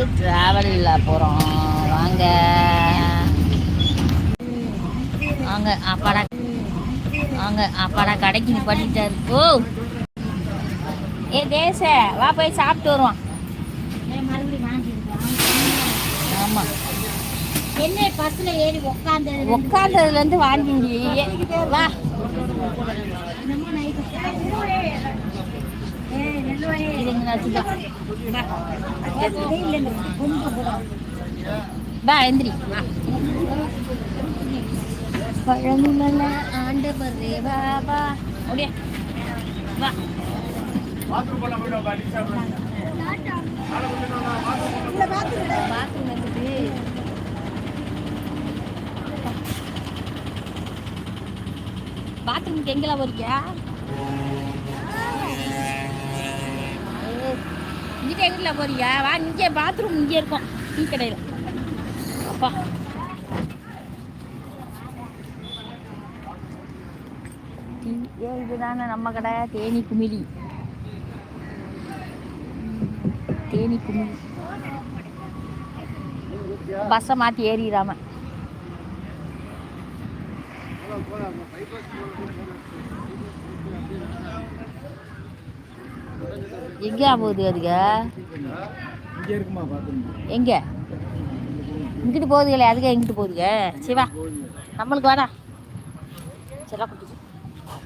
வந்து ட்ராவலில் போகிறோம் வாங்க. வாங்க அப்பாடா. வாங்க அப்பாடா கடைக்கு நிப்பாட்டிட்டாரு ஓ ஏ தேச வா போய் சாப்பிட்டு வருவான் ஆமாம் என்ன பஸ்ல ஏறி உட்காந்தது உட்காந்ததுலேருந்து வாங்கிங்க வா. நான் வச்சுக்கலாம். இல்லைங்க கொஞ்சம் கூட வா எந்திரி. வா. பழனிமல ஆண்டவரே வா வா. அப்படியே. வா. பாத்ரூம் வந்துட்டு பாத்ரூமுக்கு எங்கெல்லாம் போறீங்க? இங்கிட்ட எங்கல போறியா? வா இங்கே பாத்ரூம் இங்கே இருக்கும். டீ கடையில். அப்பா. ஏ இதுதானே நம்ம கடை? தேனி குமிழி. தேனி குமிழி. பஸ்ஸை மாற்றி ஏறிடாம. எங்கேயா போகுது அதுங்க எங்க? இங்கிட்டு போகுதுங்களே அதுக்கு எங்கிட்டு போகுதுங்க சிவா நம்மளுக்கு வாடா. சில குட்டி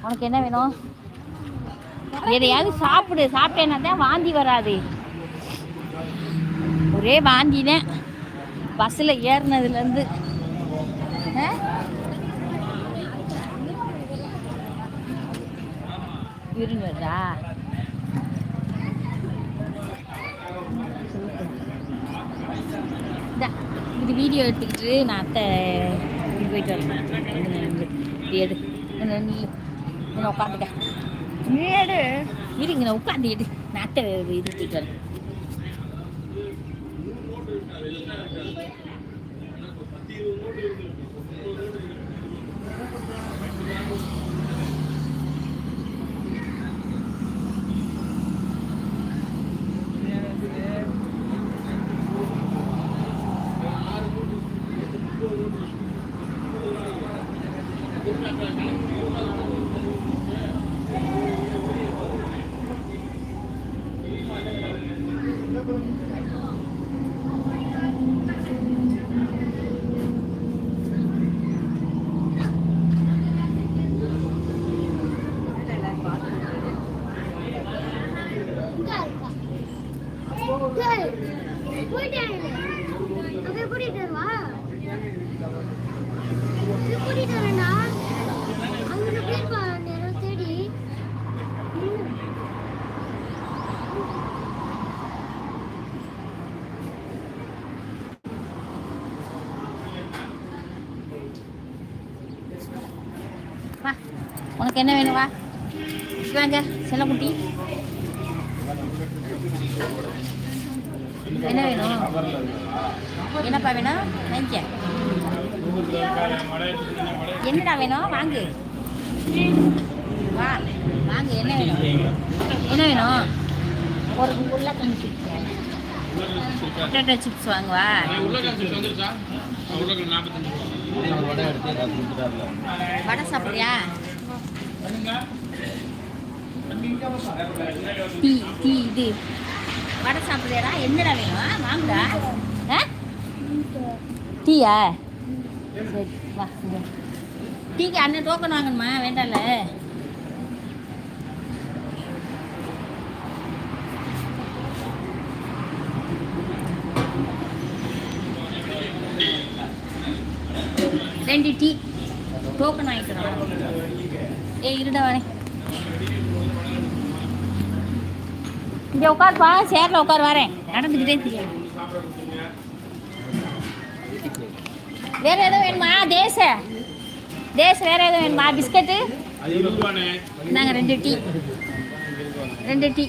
உனக்கு என்ன வேணும்? எதையாவது சாப்பிடு. சாப்பிட்டேன்னா தான் வாந்தி வராது. ஒரே வாந்தினே. பஸ்ஸில் ஏறினதுலேருந்து. யூரின் வருதா இந்தா, இது வீடியோ எடுத்துக்கிட்டு நான் அத்தை போயிட்டு வரேன். இது எடு. நீ நான் உட்காந்துக்க. நீ எடு. இருங்க நான் உட்காந்து எடு. நான் அத்தை இது எடுத்துக்கிட்டு வரேன். போயிட்டாங்க அப்படியே கூட்டிட்டு வருவா கூட்டிட்டு வரேன்டா உனக்கு என்ன வேணும் வா. வாங்க செல்லக்குட்டி. என்ன வேணும்? என்னப்பா வேணும்? வாங்கிக்க என்னடா வேணும்? வாங்கு. வா வாங்கு என்ன வேணும்? என்ன வேணும்? ஒரு உருளைக்கிழங்கு சிப்ஸ் பொட்டேட்டோ சிப்ஸ் வாங்குவா? வடை சாப்பிட்றியா? டீ டீ இது வடை சாப்பிட்றியாடா? என்னடா வேணும்? வாங்குடா. ஆ? டீயா? சரி வா இங்க. டீக்கு அண்ணன் டோக்கன் வாங்கணுமா? வேண்டாம்ல. ரெண்டு டீ. டோக்கன் வாங்கிக்கிறோம் ஏய் இருடா வரேன் இங்கே உட்காருப்பா சேரில் உட்கார் வரேன். நடந்துக்கிட்டே தெரியும் வேற எதுவும் வேணுமா? தேச. தேச வேற எதுவும் வேணுமா? பிஸ்கட்டு நாங்கள் ரெண்டு டீ. ரெண்டு டீ.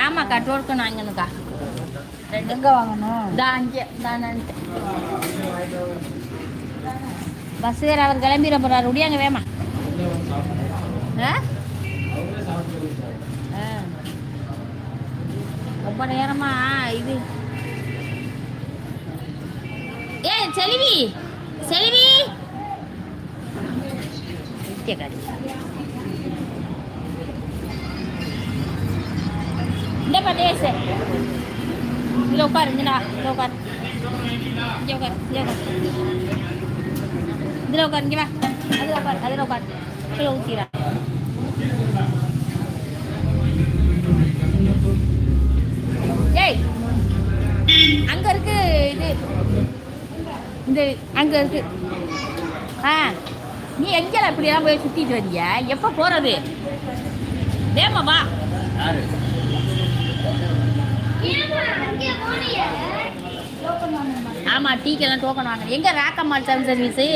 ஆமாக்கா டோக்கன் வாங்கணுக்கா எங்க வாங்கணும்? தான் அங்கே தான் பஸ் வேறு அவர் கிளம்பிட போகிறார் முடியாங்க வேமா. ஆ. ரொம்ப நேரமா இது செல்வி செல்வி. பைத்தியக்காரி. இந்த பட்டேஸ் இதில் உட்காரு இங்கே இதில் உட்காரு. இங்கே உட்காரு இங்கே உட்காரு. இதில் உட்காரு இங்கே வா. அதில் உட்காரு அதில் உட்காரு. கீழே ஊற்றிடா ஏய் அங்க இருக்கு இது. இந்த அங்க இருக்கு. ஆ நீ எங்கெல்லாம் இப்படியெல்லாம் போய் சுத்திட்டு வந்தீங்க எப்போ போறது? வேமா வா. ஏம்மா அங்கே போனியே ஆமா டீக்கெல்லாம் டோக்கன் வாங்க எங்க ராக்கம்மாள் சர்வீஸ் சர்வீஸு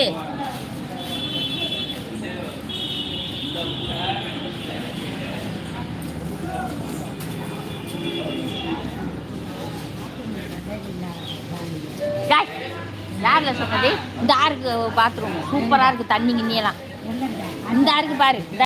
டேய், யார்ல சொன்னது இந்த ஆறுக்கு பாத்ரூம் சூப்பரா இருக்கு தண்ணி கிண்ணியெல்லாம். இந்த ஆறுக்கு பாரு.